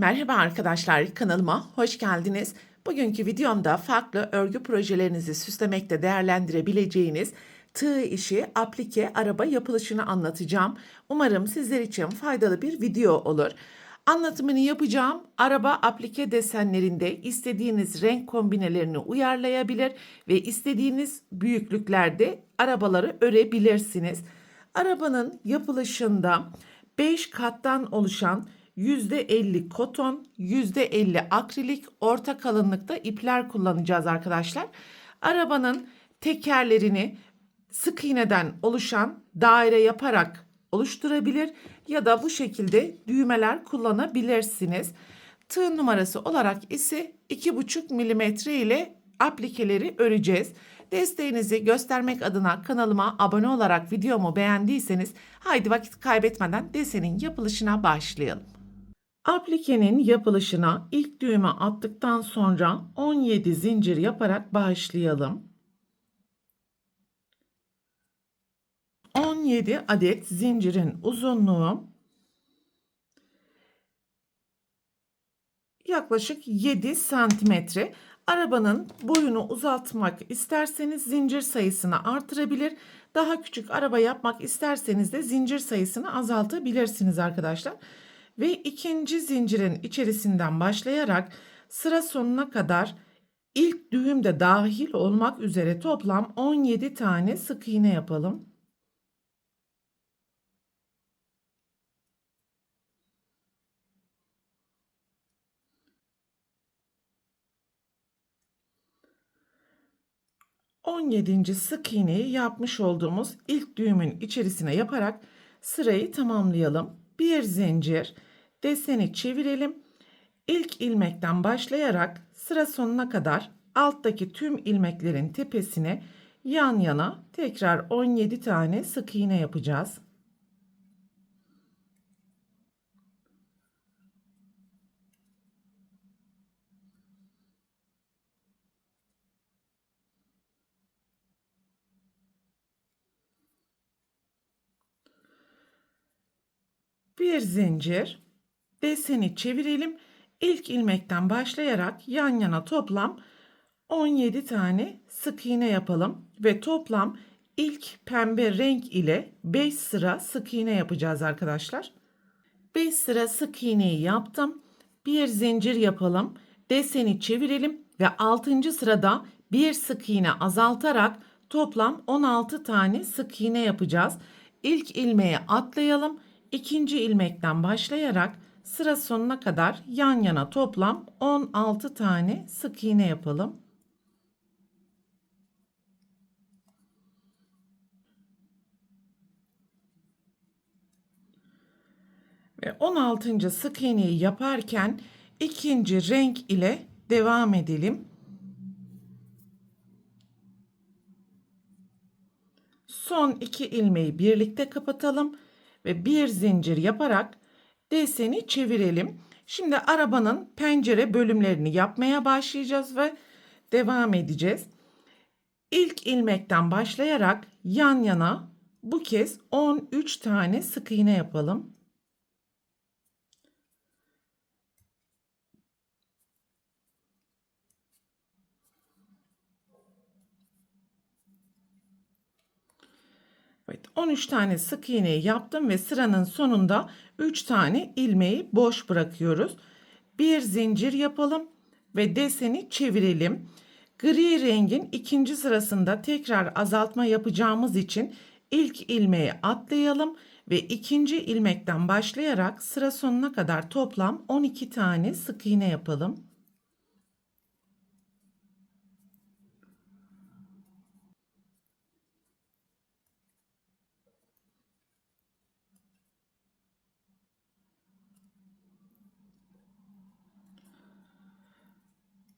Merhaba arkadaşlar, kanalıma hoş geldiniz. Bugünkü videomda farklı örgü projelerinizi süslemekte değerlendirebileceğiniz tığ işi aplike araba yapılışını anlatacağım. Umarım sizler için faydalı bir video olur. Anlatımını yapacağım. Araba aplike desenlerinde istediğiniz renk kombinelerini uyarlayabilir ve istediğiniz büyüklüklerde arabaları örebilirsiniz. Arabanın yapılışında 5 kattan oluşan %50 koton, %50 akrilik, orta kalınlıkta ipler kullanacağız arkadaşlar. Arabanın tekerlerini sık iğneden oluşan daire yaparak oluşturabilir ya da bu şekilde düğmeler kullanabilirsiniz. Tığ numarası olarak ise 2,5 milimetre ile aplikeleri öreceğiz. Desteğinizi göstermek adına kanalıma abone olarak videomu beğendiyseniz haydi vakit kaybetmeden desenin yapılışına başlayalım. Aplikenin yapılışına ilk düğme attıktan sonra 17 zincir yaparak başlayalım. 17 adet zincirin uzunluğu yaklaşık 7 santimetre. Arabanın boyunu uzatmak isterseniz zincir sayısını artırabilir. Daha küçük araba yapmak isterseniz de zincir sayısını azaltabilirsiniz arkadaşlar. Ve ikinci zincirin içerisinden başlayarak sıra sonuna kadar ilk düğüm de dahil olmak üzere toplam 17 tane sık iğne yapalım. On yedinci sık iğneyi yapmış olduğumuz ilk düğümün içerisine yaparak sırayı tamamlayalım. Bir zincir deseni çevirelim. İlk ilmekten başlayarak sıra sonuna kadar alttaki tüm ilmeklerin tepesine yan yana tekrar 17 tane sık iğne yapacağız. Bir zincir deseni çevirelim. İlk ilmekten başlayarak yan yana toplam 17 tane sık iğne yapalım ve toplam ilk pembe renk ile 5 sıra sık iğne yapacağız arkadaşlar. 5 sıra sık iğneyi yaptım. Bir zincir yapalım. Deseni çevirelim ve 6. sırada bir sık iğne azaltarak toplam 16 tane sık iğne yapacağız. İlk ilmeğe atlayalım. İkinci ilmekten başlayarak sıra sonuna kadar yan yana toplam 16 tane sık iğne yapalım. Ve 16. sık iğneyi yaparken ikinci renk ile devam edelim. Son iki ilmeği birlikte kapatalım ve bir zincir yaparak deseni çevirelim. Şimdi arabanın pencere bölümlerini yapmaya başlayacağız ve devam edeceğiz. İlk ilmekten başlayarak yan yana bu kez 13 tane sık iğne yapalım. Evet 13 tane sık iğneyi yaptım ve sıranın sonunda 3 tane ilmeği boş bırakıyoruz. Bir zincir yapalım ve deseni çevirelim. Gri rengin ikinci sırasında tekrar azaltma yapacağımız için ilk ilmeği atlayalım ve ikinci ilmekten başlayarak sıra sonuna kadar toplam 12 tane sık iğne yapalım.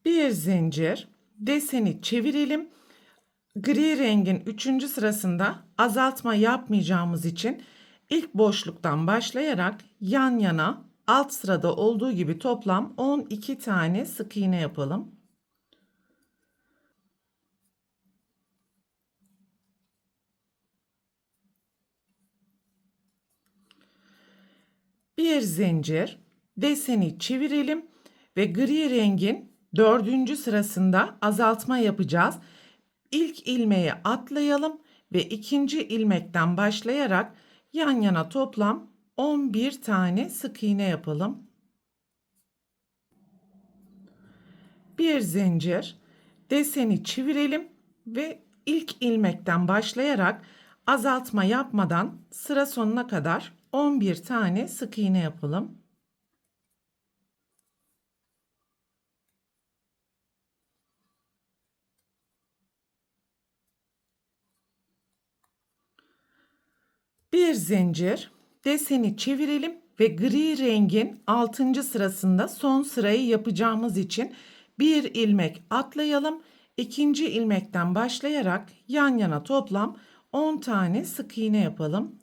Bir zincir deseni çevirelim. Gri rengin üçüncü sırasında azaltma yapmayacağımız için ilk boşluktan başlayarak yan yana alt sırada olduğu gibi toplam 12 tane sık iğne yapalım. Bir zincir deseni çevirelim ve gri rengin dördüncü sırasında azaltma yapacağız. İlk ilmeği atlayalım ve ikinci ilmekten başlayarak yan yana toplam 11 tane sık iğne yapalım. Bir zincir, deseni çevirelim ve ilk ilmekten başlayarak azaltma yapmadan sıra sonuna kadar 11 tane sık iğne yapalım. Bir zincir, deseni çevirelim ve gri rengin 6. sırasında son sırayı yapacağımız için bir ilmek atlayalım. İkinci ilmekten başlayarak yan yana toplam 10 tane sık iğne yapalım.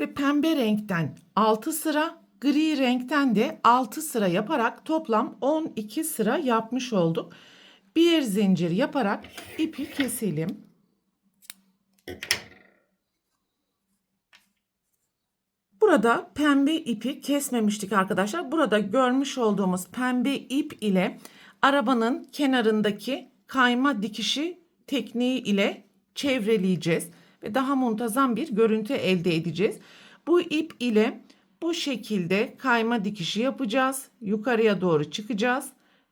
Ve pembe renkten 6 sıra, gri renkten de 6 sıra yaparak toplam 12 sıra yapmış olduk. Bir zincir yaparak ipi keselim. Burada pembe ipi kesmemiştik arkadaşlar. Burada görmüş olduğumuz pembe ip ile arabanın kenarındaki kayma dikişi tekniği ile çevreleyeceğiz ve daha muntazam bir görüntü elde edeceğiz. Bu ip ile bu şekilde kayma dikişi yapacağız. Yukarıya doğru çıkacağız.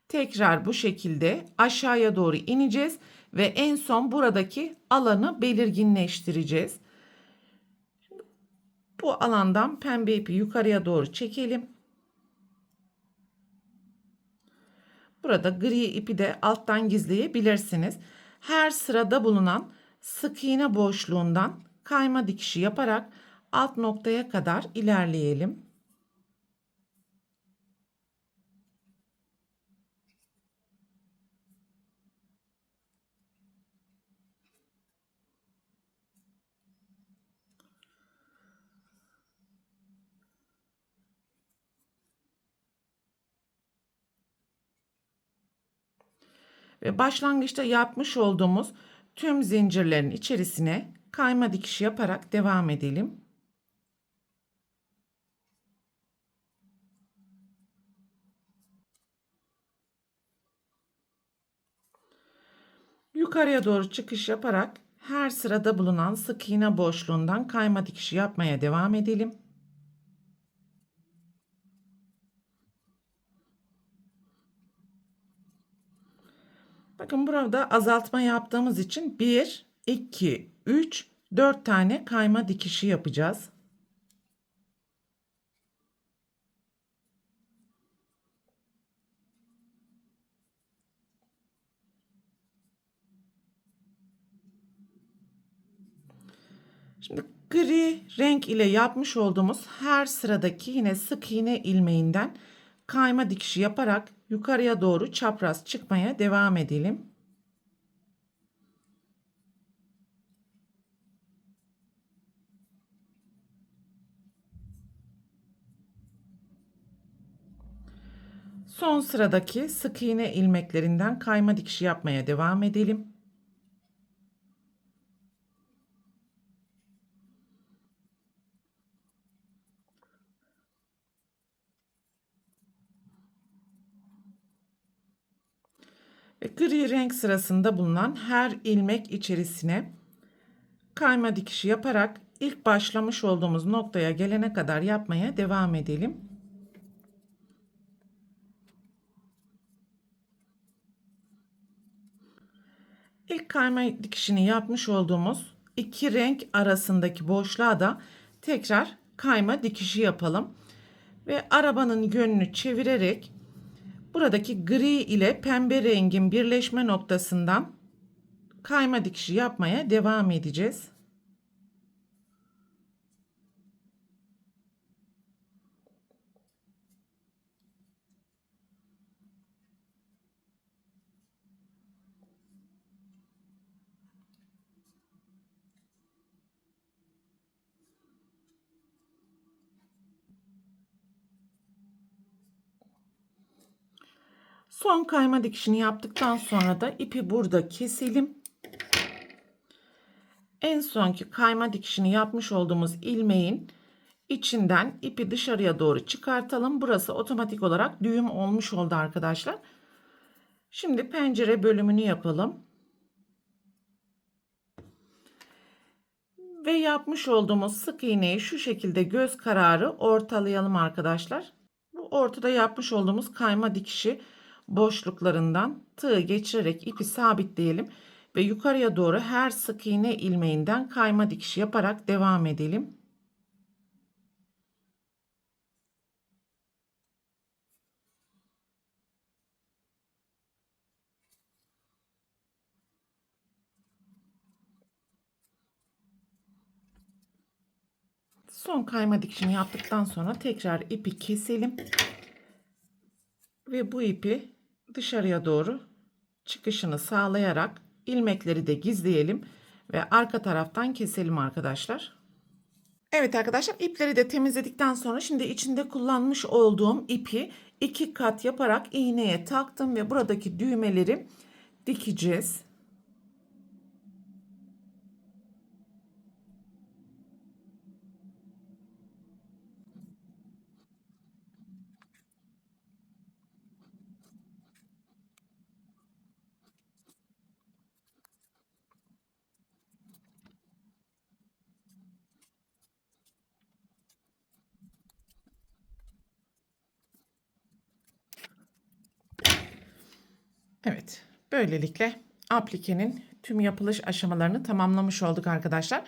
Tekrar bu şekilde aşağıya doğru ineceğiz ve en son buradaki alanı belirginleştireceğiz. Bu alandan pembe ipi yukarıya doğru çekelim. Burada gri ipi de alttan gizleyebilirsiniz. Her sırada bulunan sık iğne boşluğundan kayma dikişi yaparak alt noktaya kadar ilerleyelim. Ve başlangıçta yapmış olduğumuz tüm zincirlerin içerisine kayma dikişi yaparak devam edelim. Yukarıya doğru çıkış yaparak her sırada bulunan sık iğne boşluğundan kayma dikişi yapmaya devam edelim. Bakın burada azaltma yaptığımız için 1, 2, 3, 4 tane kayma dikişi yapacağız. Şimdi gri renk ile yapmış olduğumuz her sıradaki yine sık iğne ilmeğinden kayma dikişi yaparak yukarıya doğru çapraz çıkmaya devam edelim. Son sıradaki sık iğne ilmeklerinden kayma dikişi yapmaya devam edelim. Ve gri renk sırasında bulunan her ilmek içerisine kayma dikişi yaparak ilk başlamış olduğumuz noktaya gelene kadar yapmaya devam edelim. İlk kayma dikişini yapmış olduğumuz iki renk arasındaki boşluğa da tekrar kayma dikişi yapalım. Ve arabanın yönünü çevirerek buradaki gri ile pembe rengin birleşme noktasından kayma dikişi yapmaya devam edeceğiz. Son kayma dikişini yaptıktan sonra da ipi burada keselim. en sonki kayma dikişini yapmış olduğumuz ilmeğin içinden ipi dışarıya doğru çıkartalım. Burası otomatik olarak düğüm olmuş oldu arkadaşlar. Şimdi pencere bölümünü yapalım. Ve yapmış olduğumuz sık iğneyi şu şekilde göz kararı ortalayalım arkadaşlar. Bu ortada yapmış olduğumuz kayma dikişi boşluklarından tığı geçirerek ipi sabitleyelim ve yukarıya doğru her sık iğne ilmeğinden kayma dikişi yaparak devam edelim. Son kayma dikişini yaptıktan sonra tekrar ipi keselim. Ve bu ipi dışarıya doğru çıkışını sağlayarak ilmekleri de gizleyelim ve arka taraftan keselim arkadaşlar. Evet arkadaşlar ipleri de temizledikten sonra şimdi içinde kullanmış olduğum ipi iki kat yaparak iğneye taktım ve buradaki düğmeleri dikeceğiz. Evet, böylelikle aplikenin tüm yapılış aşamalarını tamamlamış olduk arkadaşlar.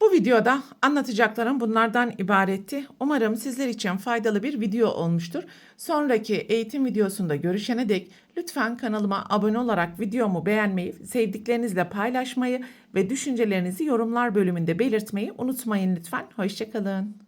Bu videoda anlatacaklarım bunlardan ibaretti. Umarım sizler için faydalı bir video olmuştur. Sonraki eğitim videosunda görüşene dek lütfen kanalıma abone olarak videomu beğenmeyi, sevdiklerinizle paylaşmayı ve düşüncelerinizi yorumlar bölümünde belirtmeyi unutmayın lütfen. Hoşçakalın.